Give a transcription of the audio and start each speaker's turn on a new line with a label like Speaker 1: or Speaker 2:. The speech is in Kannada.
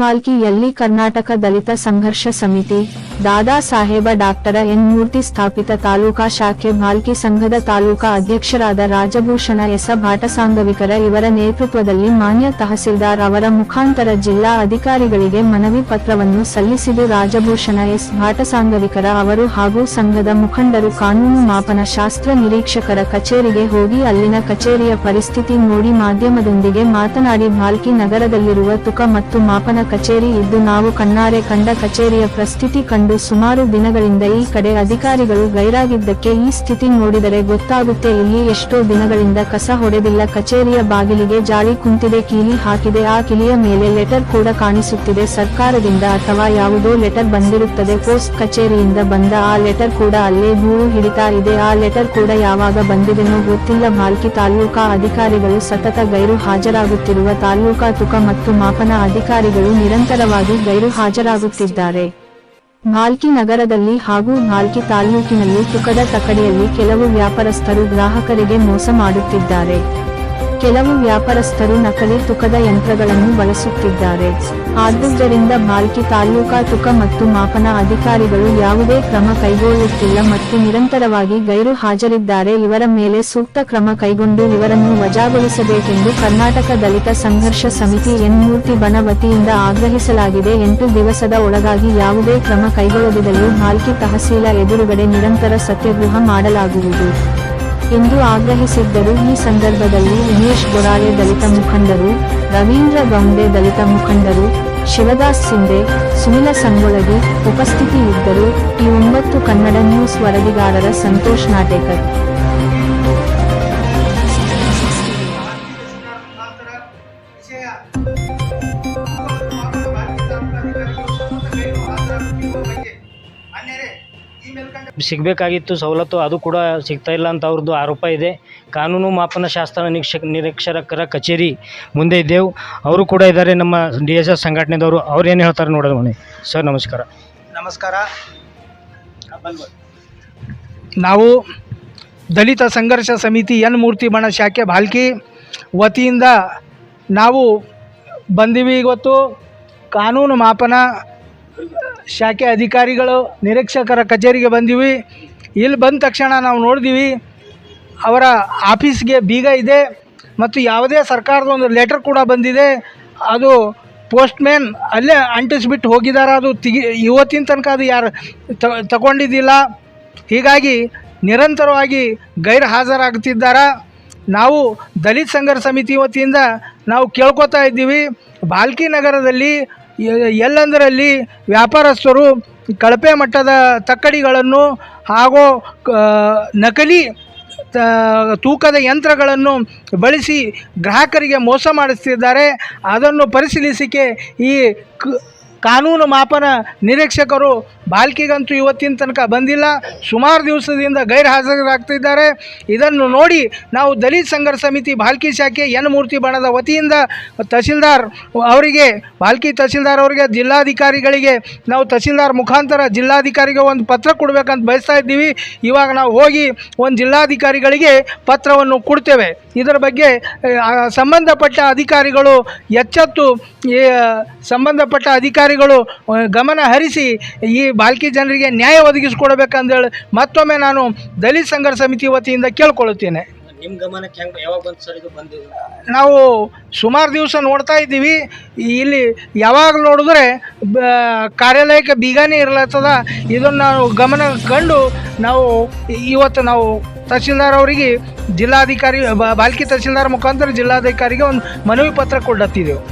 Speaker 1: ಭಾಲ್ಕಿಯಲ್ಲಿ ಕರ್ನಾಟಕ ದಲಿತ ಸಂಘರ್ಷ ಸಮಿತಿ, ದಾದಾ ಸಾಹೇಬ ಡಾಕ್ಟರ ಎನ್ ಮೂರ್ತಿ ಸ್ಥಾಪಿತ ತಾಲೂಕಾ ಶಾಖೆ ಮಾಲ್ಕಿ ಸಂಘದ ತಾಲೂಕಾ ಅಧ್ಯಕ್ಷರಾದ ರಾಜಭೂಷಣ ಎಸ ಭಾಟಸಾಂಗವಿಕರ ಇವರ ನೇತೃತ್ವದಲ್ಲಿ ಮಾನ್ಯ ತಹಸೀಲ್ದಾರ್ ಅವರ ಮುಖಾಂತರ ಜಿಲ್ಲಾ ಅಧಿಕಾರಿಗಳಿಗೆ ಮನವಿ ಪತ್ರವನ್ನು ಸಲ್ಲಿಸಿದ ರಾಜಭೂಷಣ ಎಸ್ ಭಾಟಸಾಂಗವಿಕರ ಅವರು ಹಾಗೂ ಸಂಘದ ಮುಖಂಡರು ಕಾನೂನು ಮಾಪನ ಶಾಸ್ತ್ರ ನಿರೀಕ್ಷಕರ ಕಚೇರಿಗೆ ಹೋಗಿ ಅಲ್ಲಿನ ಕಚೇರಿಯ ಪರಿಸ್ಥಿತಿ ನೋಡಿ ಮಾಧ್ಯಮದೊಂದಿಗೆ ಮಾತನಾಡಿ ಮಾಲ್ಕಿ ನಗರದಲ್ಲಿರುವ ತುಕ ಮತ್ತು ಮಾಪನ ಕಚೇರಿ ಇದ್ದು ನಾವು ಕಣ್ಣಾರೆ ಕಂಡ ಕಚೇರಿಯ ಪ್ರಸ್ಥಿತಿ ಕಂಡು ಸುಮಾರು ದಿನಗಳಿಂದ ಈ ಕಡೆ ಅಧಿಕಾರಿಗಳು ಗೈರಾಗಿದ್ದಕ್ಕೆ ಈ ಸ್ಥಿತಿ ನೋಡಿದರೆ ಗೊತ್ತಾಗುತ್ತೆ ಇಲ್ಲಿ ಎಷ್ಟೋ ದಿನಗಳಿಂದ ಕಸ ಹೊಡೆದಿಲ್ಲ. ಕಚೇರಿಯ ಬಾಗಿಲಿಗೆ ಜಾಳಿ ಕುಂತಿದೆ, ಕೀಲಿ ಹಾಕಿದೆ. ಆ ಕಿಲಿಯ ಮೇಲೆ ಲೆಟರ್ ಕೂಡ ಕಾಣಿಸುತ್ತಿದೆ. ಸರ್ಕಾರದಿಂದ ಅಥವಾ ಯಾವುದೋ ಲೆಟರ್ ಬಂದಿರುತ್ತದೆ. ಪೋಸ್ಟ್ ಕಚೇರಿಯಿಂದ ಬಂದ ಆ ಲೆಟರ್ ಕೂಡ ಅಲ್ಲೇ ದೂರು ಹಿಡಿತಾ ಇದೆ. ಆ ಲೆಟರ್ ಕೂಡ ಯಾವಾಗ ಬಂದಿದೆನೋ ಗೊತ್ತಿಲ್ಲ. ಭಾಲ್ಕಿ ತಾಲೂಕಾ ಅಧಿಕಾರಿಗಳು ಸತತ ಗೈರು ಹಾಜರಾಗುತ್ತಿರುವ ತಾಲೂಕಾ ತುಕ ಮತ್ತು ಮಾಪನ ಅಧಿಕಾರಿಗಳು ನಿರಂತರವಾಗಿ ಗೈರು ಹಾಜರಾಗುತ್ತಿದ್ದಾರೆ. ಭಾಲ್ಕಿ ನಗರದಲ್ಲಿ ಹಾಗೂ ಭಾಲ್ಕಿ ತಾಲೂಕಿನಲ್ಲಿ ತುಕದ ತಕಡಿಯಲ್ಲಿ ಕೆಲವು ವ್ಯಾಪಾರಸ್ಥರು ಗ್ರಾಹಕರಿಗೆ ಮೋಸ ಮಾಡುತ್ತಿದ್ದಾರೆ. ಕೆಲವು ವ್ಯಾಪಾರಸ್ಥರು ನಕಲಿ ತುಕದ ಯಂತ್ರಗಳನ್ನು ಬಳಸುತ್ತಿದ್ದಾರೆ. ಆದ್ದರಿಂದ ಬಾಲ್ಕಿ ತಾಲೂಕಾ ತುಕ ಮತ್ತು ಮಾಪನ ಅಧಿಕಾರಿಗಳು ಯಾವುದೇ ಕ್ರಮ ಕೈಗೊಳ್ಳುತ್ತಿಲ್ಲ ಮತ್ತು ನಿರಂತರವಾಗಿ ಗೈರು ಹಾಜರಿದ್ದಾರೆ. ಇವರ ಮೇಲೆ ಸೂಕ್ತ ಕ್ರಮ ಕೈಗೊಂಡು ಇವರನ್ನು ವಜಾಗೊಳಿಸಬೇಕೆಂದು ಕರ್ನಾಟಕ ದಲಿತ ಸಂಘರ್ಷ ಸಮಿತಿ ಎನ್. ಮೂರ್ತಿ ಬನ ವತಿಯಿಂದ ಆಗ್ರಹಿಸಲಾಗಿದೆ. ಎಂಟು ದಿವಸದ ಒಳಗಾಗಿ ಯಾವುದೇ ಕ್ರಮ ಕೈಗೊಳ್ಳದಿದ್ದಲ್ಲಿ ಬಾಲ್ಕಿ ತಹಸೀಲ ಎದುರುಗಡೆ ನಿರಂತರ ಸತ್ಯಾಗ್ರಹ ಮಾಡಲಾಗುವುದು. ಎಂದು ಆಗ್ರಹಿಸಿದ್ದರು. ಈ ಸಂದರ್ಭದಲ್ಲಿ ಉಮೇಶ್ ಗೊರಾಳೆ ದಲಿತ ಮುಖಂಡರು, ರವೀಂದ್ರ ಗೌಂಡೆ ದಲಿತ ಮುಖಂಡರು, ಶಿವದಾಸ್ ಸಿಂಧೆ, ಸುನಿಲ ಸಂಗೊಳಗಿ ಉಪಸ್ಥಿತಿಯಿದ್ದರು ಈ ಒಂಬತ್ತು ಕನ್ನಡ ನ್ಯೂಸ್ ವರದಿಗಾರರ ಸಂತೋಷ್ ನಾಟೇಕರ್.
Speaker 2: ಸಿಗಬೇಕಾಗಿತ್ತು ಸವಲತ್ತು ಅದು ಕೂಡ ಸಿಗ್ತಾ ಇಲ್ಲ ಅಂತ ಅವ್ರದ್ದು ಆರೋಪ ಇದೆ. ಕಾನೂನು ಮಾಪನ ಶಾಸ್ತ್ರ ನಿರೀಕ್ಷಕ ನಿರೀಕ್ಷಕರ ಕಚೇರಿ ಮುಂದೆ ಇದ್ದೇವು. ಅವರು ಕೂಡ ಇದ್ದಾರೆ ನಮ್ಮ ಡಿ ಎಸ್ ಎಸ್ ಸಂಘಟನೆದವರು. ಅವ್ರು ಏನು ಹೇಳ್ತಾರೆ ನೋಡೋದು ಮನೆ. ಸರ್ ನಮಸ್ಕಾರ.
Speaker 3: ನಮಸ್ಕಾರ. ನಾವು ದಲಿತ ಸಂಘರ್ಷ ಸಮಿತಿ ಎನ್ ಮೂರ್ತಿ ಬಣ ಶಾಖೆ ಬಾಲ್ಕಿ ವತಿಯಿಂದ ನಾವು ಬಂದೀವಿ. ಇವತ್ತು ಕಾನೂನು ಮಾಪನ ಶಾಖೆ ಅಧಿಕಾರಿಗಳು, ನಿರೀಕ್ಷಕರ ಕಚೇರಿಗೆ ಬಂದೀವಿ. ಇಲ್ಲಿ ಬಂದ ತಕ್ಷಣ ನಾವು ನೋಡಿದೀವಿ, ಅವರ ಆಫೀಸ್ಗೆ ಬೀಗ ಇದೆ ಮತ್ತು ಯಾವುದೇ ಸರ್ಕಾರದ ಒಂದು ಲೆಟರ್ ಕೂಡ ಬಂದಿದೆ. ಅದು ಪೋಸ್ಟ್ಮ್ಯಾನ್ ಅಲ್ಲೇ ಅಂಟಿಸ್ಬಿಟ್ಟು ಹೋಗಿದ್ದಾರೆ ಅದು ತಿಗಿ, ಇವತ್ತಿನ ತನಕ ಅದು ಯಾರು ತಗೊಂಡಿದ್ದಿಲ್ಲ. ಹೀಗಾಗಿ ನಿರಂತರವಾಗಿ ಗೈರು ಹಾಜರಾಗುತ್ತಿದ್ದಾರೆ ನಾವು ದಲಿತ ಸಂಘರ್ಷ ಸಮಿತಿ ವತಿಯಿಂದ ನಾವು ಕೇಳ್ಕೊತಾ ಇದ್ದೀವಿ. ಬಾಲ್ಕಿ ನಗರದಲ್ಲಿ ಎಲ್ಲಂದರಲ್ಲಿ ವ್ಯಾಪಾರಸ್ಥರು ಕಳಪೆ ಮಟ್ಟದ ತಕ್ಕಡಿಗಳನ್ನು ಹಾಗೂ ನಕಲಿ ತೂಕದ ಯಂತ್ರಗಳನ್ನು ಬಳಸಿ ಗ್ರಾಹಕರಿಗೆ ಮೋಸ ಮಾಡಿಸ್ತಿದ್ದಾರೆ. ಅದನ್ನು ಪರಿಶೀಲಿಸಿಕೆ ಈ ಕ- ಕಾನೂನು ಮಾಪನ ನಿರೀಕ್ಷಕರು ಬಾಲ್ಕಿಗಂತೂ ಇವತ್ತಿನ ತನಕ ಬಂದಿಲ್ಲ. ಸುಮಾರು ದಿವಸದಿಂದ ಗೈರು ಹಾಜರಾಗ್ತಿದ್ದಾರೆ ಇದನ್ನು ನೋಡಿ ನಾವು ದಲಿತ ಸಂಘರ್ಷ ಸಮಿತಿ ಬಾಲ್ಕಿ ಶಾಖೆ ಎನ್ ಮೂರ್ತಿ ಬಣದ ವತಿಯಿಂದ ತಹಸೀಲ್ದಾರ್ ಅವರಿಗೆ, ಬಾಲ್ಕಿ ತಹಸೀಲ್ದಾರ್ ಅವರಿಗೆ, ಜಿಲ್ಲಾಧಿಕಾರಿಗಳಿಗೆ, ನಾವು ತಹಸೀಲ್ದಾರ್ ಮುಖಾಂತರ ಜಿಲ್ಲಾಧಿಕಾರಿಗೆ ಒಂದು ಪತ್ರ ಕೊಡಬೇಕಂತ ಬಯಸ್ತಾ ಇದ್ದೀವಿ. ಇವಾಗ ನಾವು ಹೋಗಿ ಒಂದು ಜಿಲ್ಲಾಧಿಕಾರಿಗಳಿಗೆ ಪತ್ರವನ್ನು ಕೊಡ್ತೇವೆ. ಇದರ ಬಗ್ಗೆ ಸಂಬಂಧಪಟ್ಟ ಅಧಿಕಾರಿಗಳು ಎಚ್ಚೆತ್ತು ಈ ಸಂಬಂಧಪಟ್ಟ ಅಧಿಕಾರಿಗಳು ಗಮನ ಹರಿಸಿ ಈ ಬಾಲ್ಕಿ ಜನರಿಗೆ ನ್ಯಾಯ ಒದಗಿಸಿಕೊಡ್ಬೇಕಂದೇಳಿ ಮತ್ತೊಮ್ಮೆ ನಾನು ದಲಿತ ಸಂಘರ್ಷ ಸಮಿತಿ ವತಿಯಿಂದ ಕೇಳ್ಕೊಳ್ಳುತ್ತೇನೆ.
Speaker 2: ನಿಮ್ಮ ಗಮನಕ್ಕೆ ಹೆಂಗೆ ಯಾವಾಗ ಬಂತು ಸರ್ ಇದು ಬಂದಿದೆ
Speaker 3: ನಾವು ಸುಮಾರು ದಿವಸ ನೋಡ್ತಾ ಇದ್ದೀವಿ. ಇಲ್ಲಿ ಯಾವಾಗ ನೋಡಿದ್ರೆ ಕಾರ್ಯಾಲಯಕ್ಕೆ ಬೀಗಾನೇ ಇರ್ಲತ್ತದ. ಇದನ್ನು ನಾವು ಗಮನ ಕಂಡು ನಾವು ಇವತ್ತು ನಾವು ತಹಸೀಲ್ದಾರ್ ಅವರಿಗೆ ಜಿಲ್ಲಾಧಿಕಾರಿ ಬಾಲ್ಕಿ ತಹಶೀಲ್ದಾರ್ ಮುಖಾಂತರ ಜಿಲ್ಲಾಧಿಕಾರಿಗೆ ಒಂದು ಮನವಿ ಪತ್ರ ಕೊಡತ್ತಿದ್ದೆವು.